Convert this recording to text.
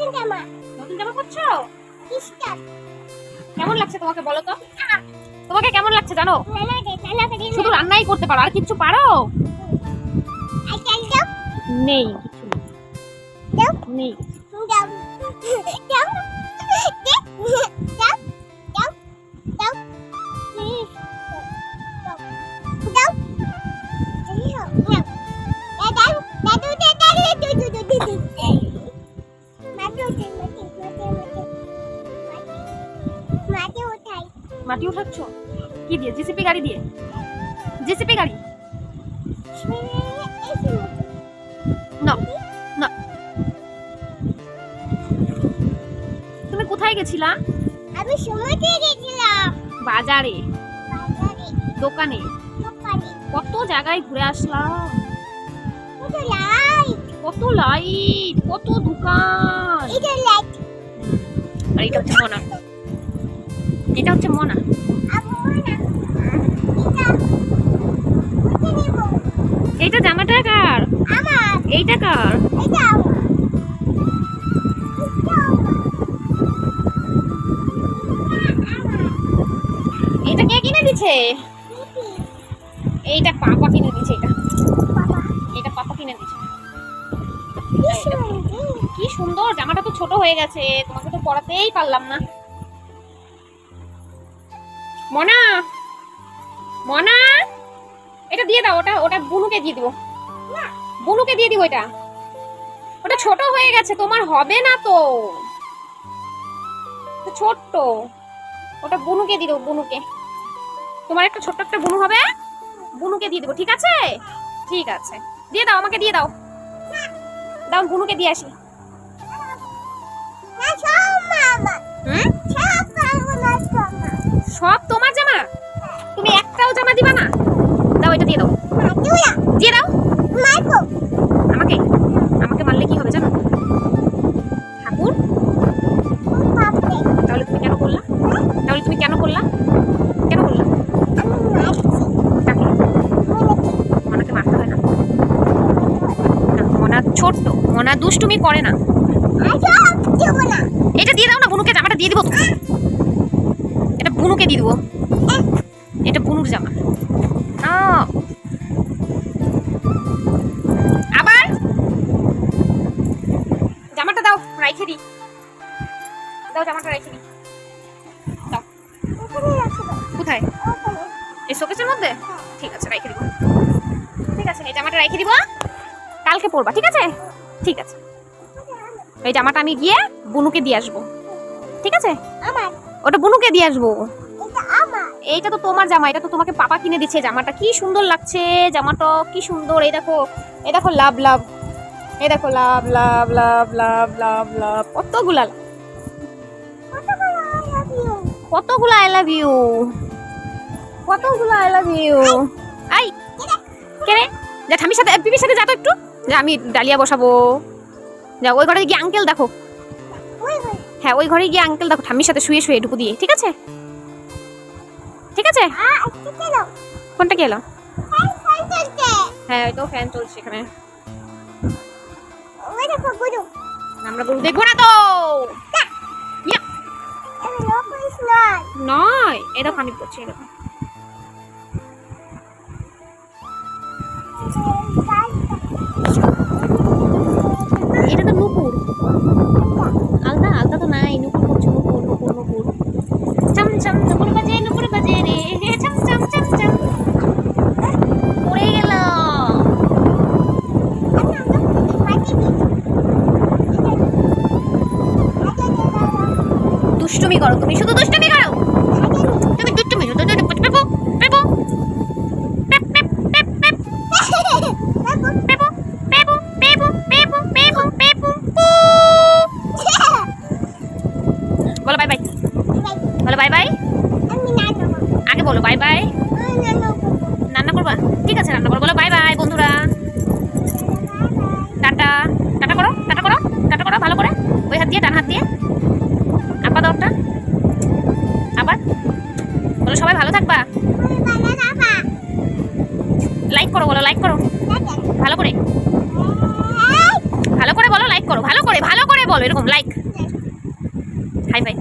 নতুন জামা? নতুন জামা পরছো? কেমন লাগছে তোমাকে বলো তো? তোমাকে কেমন লাগছে জানো? শুধু রান্নাই করতে পারো আর কিচ্ছু পারো? নেই কিছু নেই। নেই। মাটি উঠাচ্ছ? কি দিয়ে? জিসিপি গাড়ি দিয়ে? জিসিপি গাড়ি? না না। তুমি কোথায় গেছিলা? আমি সময়তে গেছিলাম। বাজারে? দোকানে। কত জায়গায় ঘুরে আসলাম। কত লাইট। কত লাইট কত দোকান। এটা লাইট। আর এটা হচ্ছে মনা। এটা হচ্ছে মনা। এইটা জামাটা কার? এইটা কার? এটা কে কিনে দিছে? এইটা পাপা কিনে দিছে এটা। এটা পাপা কিনে দিছে। কি সুন্দর জামাটা তো ছোট হয়ে গেছে তোমাকে তো পড়াতেই পারলাম না। মনা! মনা! এটা দিয়ে দাও ওটা ওটা বুনুকে দিয়ে দিব। বুনুকে দিয়ে দিব এটা। ওটা ছোট হয়ে গেছে তোমার হবে না তো। তো ছোট্ট। ওটা বুনুকে দিয়ে দেবো বুনুকে। তোমার একটা ছোট্ট একটা বুনু হবে। বুনুকে দিয়ে দেবো ঠিক আছে? ঠিক আছে। দিয়ে দাও আমাকে দিয়ে দাও। দাও বুনুকে দিয়ে আসি। সব তোমার দিবা না? দাও এটা দিয়ে দাও। দিয়ে দাও। আমাকে? আমাকে মারলে কি হবে জানো? ঠাকুর? তাহলে তুমি কেন করলা? তাহলে তুমি কেন করলা? কেন করলা? মনাকে মারতে হয় না। মনা ছোট্ট, মনা দুষ্টুমি করে না। এটা দিয়ে দাও না, বুনুকে, জামাটা দিয়ে দিব এটা বুনুকে দিয়ে দিব। এটা বুনুর জামা। আবার? জামাটা দাও রাইখে দি দাও জামাটা রাইখে দি দাও। কোথায়? এই শোকেসের মধ্যে? ঠিক আছে রাইখে দিব। ঠিক আছে এই জামাটা রাইখে দিব কালকে পরবা ঠিক আছে? ঠিক আছে। এই জামাটা আমি গিয়ে বুনুকে দিয়ে আসব। ঠিক আছে? আমার। ওটা বুনুকে দিয়ে আসব। এইটা তো তোমার জামা, এটা তো তোমাকে পাপা কিনে দিচ্ছে, জামাটা কি সুন্দর লাগছে, জামাটা কি সুন্দর, এই দেখো এই দেখো লাভ লাভ, এই দেখো লাভ লাভ লাভ লাভ লাভ লাভ, কতগুলা। কতগুলো আই লাভ ইউ কতগুলা আই লাভ ইউ আই, কে রে? যা ঠামির সাথে পিপির সাথে যা তো একটু। যে, আমি ডালিয়া বসাবো। যা, ওই ঘরে গিয়ে আঙ্কেল দেখো। হ্যাঁ ওই ঘরে গিয়ে আঙ্কেল দেখো, ঠাম্মির সাথে শুয়ে শুয়ে, ঢুকু দিয়ে, ঠিক আছে? আ কোনটা চলছে হ্যাঁ ওই তো ফ্যান চলছে এখানে আমরা গরু দেখব না তো ইয়া, নয় এটা পানি পড়ছে এরকম এটা তো নুপুর দুষ্টুমি করো তুমি শুধু দুষ্টুমি করো। তুমি দুষ্টুমি বলো বাই বাই বলো বাই বাই আগে বলো বাই বাই রান্না করবা ঠিক আছে রান্না করো বলো বাই বাই তাহলে সবাই ভালো থাকবা? লাইক করো বলো লাইক করো। ভালো করে। ভালো করে বলো লাইক করো। ভালো করে ভালো করে বলো, এরকম লাইক হাই বাই